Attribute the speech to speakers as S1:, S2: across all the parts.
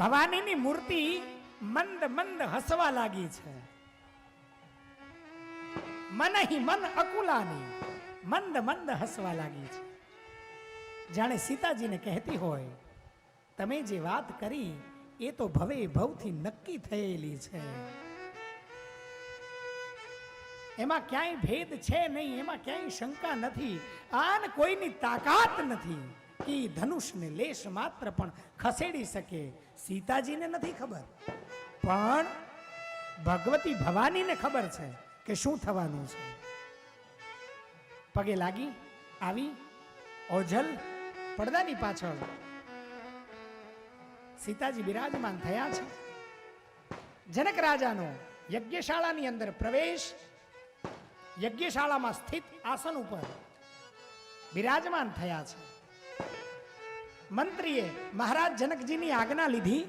S1: ભવાનીની મૂર્તિ મંદ મંદ હસવા લાગી છે. મન હિ મન અકુલાની મંદ મંદ હસવા લાગી છે. જાણે સીતાજીને કહેતી હોય, તમે જે વાત કરી, એ તો ભવે ભવથી નક્કી થયેલી છે. એમાં ક્યાંય ભેદ છે નહીં, એમાં ક્યાંય શંકા નથી. આન કોઈની તાકાત નથી. ઈ ધનુષને લેશ માત્ર પણ ખસેડી શકે. સીતાજીને નથી ખબર. પણ ભગવતી ભવાનીને ખબર છે કે શું થવાનું છે. પગે લાગી, આવી ઓજલ પડદાની પાછળ. સીતાજી બિરાજમાન થયા છે. જનક રાજાનો યજ્ઞશાળાની અંદર પ્રવેશ, યજ્ઞશાળામાં સ્થિત આસન ઉપર બિરાજમાન થયા છે. મંત્રીએ મહારાજ જનકજીની આજ્ઞા લીધી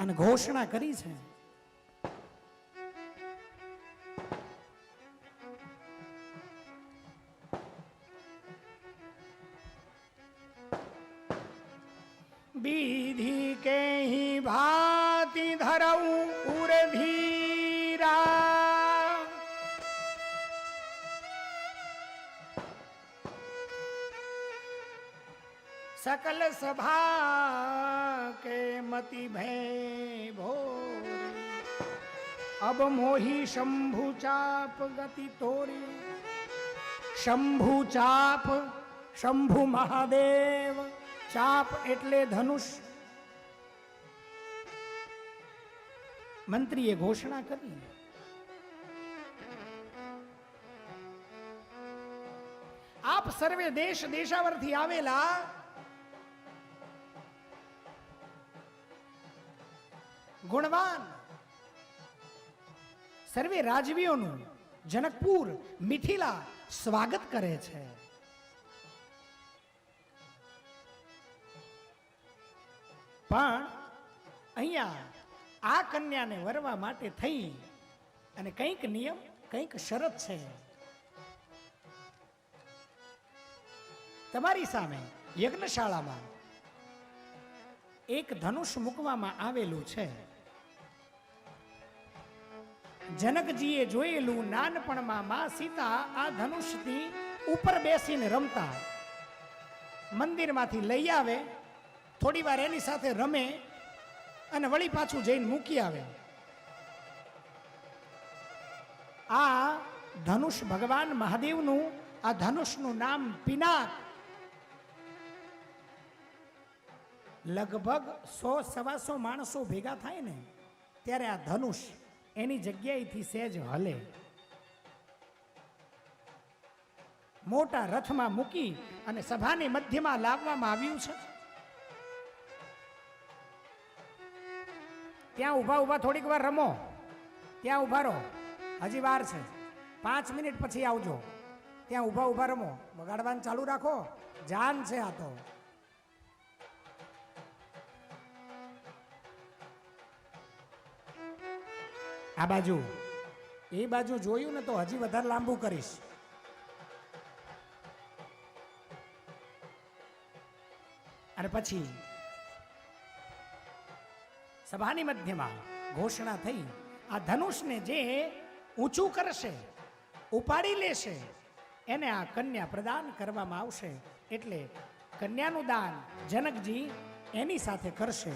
S1: અને ઘોષણા કરી છે. બીધી કે ભાતી ધરવું सकल सभा के मति भय भोरी अब मोही शंभु चाप गति तोरी શંભુ ચાપ શંભુ મહાદેવ ચાપ એટલે ધનુષ મંત્રીએ ઘોષણા કરી આપ સર્વે દેશ દેશાવરથી આવેલા ગુણવાન. સર્વે રાજવીઓનું જનકપુર મિથિલા સ્વાગત કરે છે. પણ અહીંયા આ કન્યાને વરવા માટે થઈ અને કંઈક નિયમ, કંઈક શરત છે. તમારી સામે યજ્ઞશાળામાં એક ધનુષ મૂકવામાં આવેલું છે. જનકજીએ જોયેલું નાનપણમાં મા સીતા આ ધનુષથી ઉપર બેસીને રમતા. મંદિરમાંથી લઈ આવે, થોડી વાર એની સાથે રમે અને વળી પાછું જઈને મૂકી આવે. આ ધનુષ ભગવાન મહાદેવનું, આ ધનુષનું નામ પિનાક. લગભગ સો સવાસો માણસો ભેગા થાય ને, ત્યારે આ ધનુષ એની જગ્યાએથી સહેજ હલે. મોટા રથમાં મૂકી અને સભાની મધ્યમાં લાવવામાં આવ્યું છે. ત્યાં ઊભા ઊભા થોડીક વાર રમો. ત્યાં ઊભા રહો. હજી વાર છે. પાંચ મિનિટ પછી આવજો. ત્યાં ઊભા ઊભા રમો. બગાડવાનું ચાલુ રાખો. જાન છે આ તો. આ બાજુ. એ બાજુ જોયું ને તો હજી વધારે લાંબુ કરીશ. અને પછી સભાની મધ્યમાં ઘોષણા થઈ, આ ધનુષને જે ઊંચું કરશે, ઉપાડી લેશે, એને આ કન્યા પ્રદાન કરવામાં આવશે. એટલે કન્યાનું દાન જનકજી એની સાથે કરશે.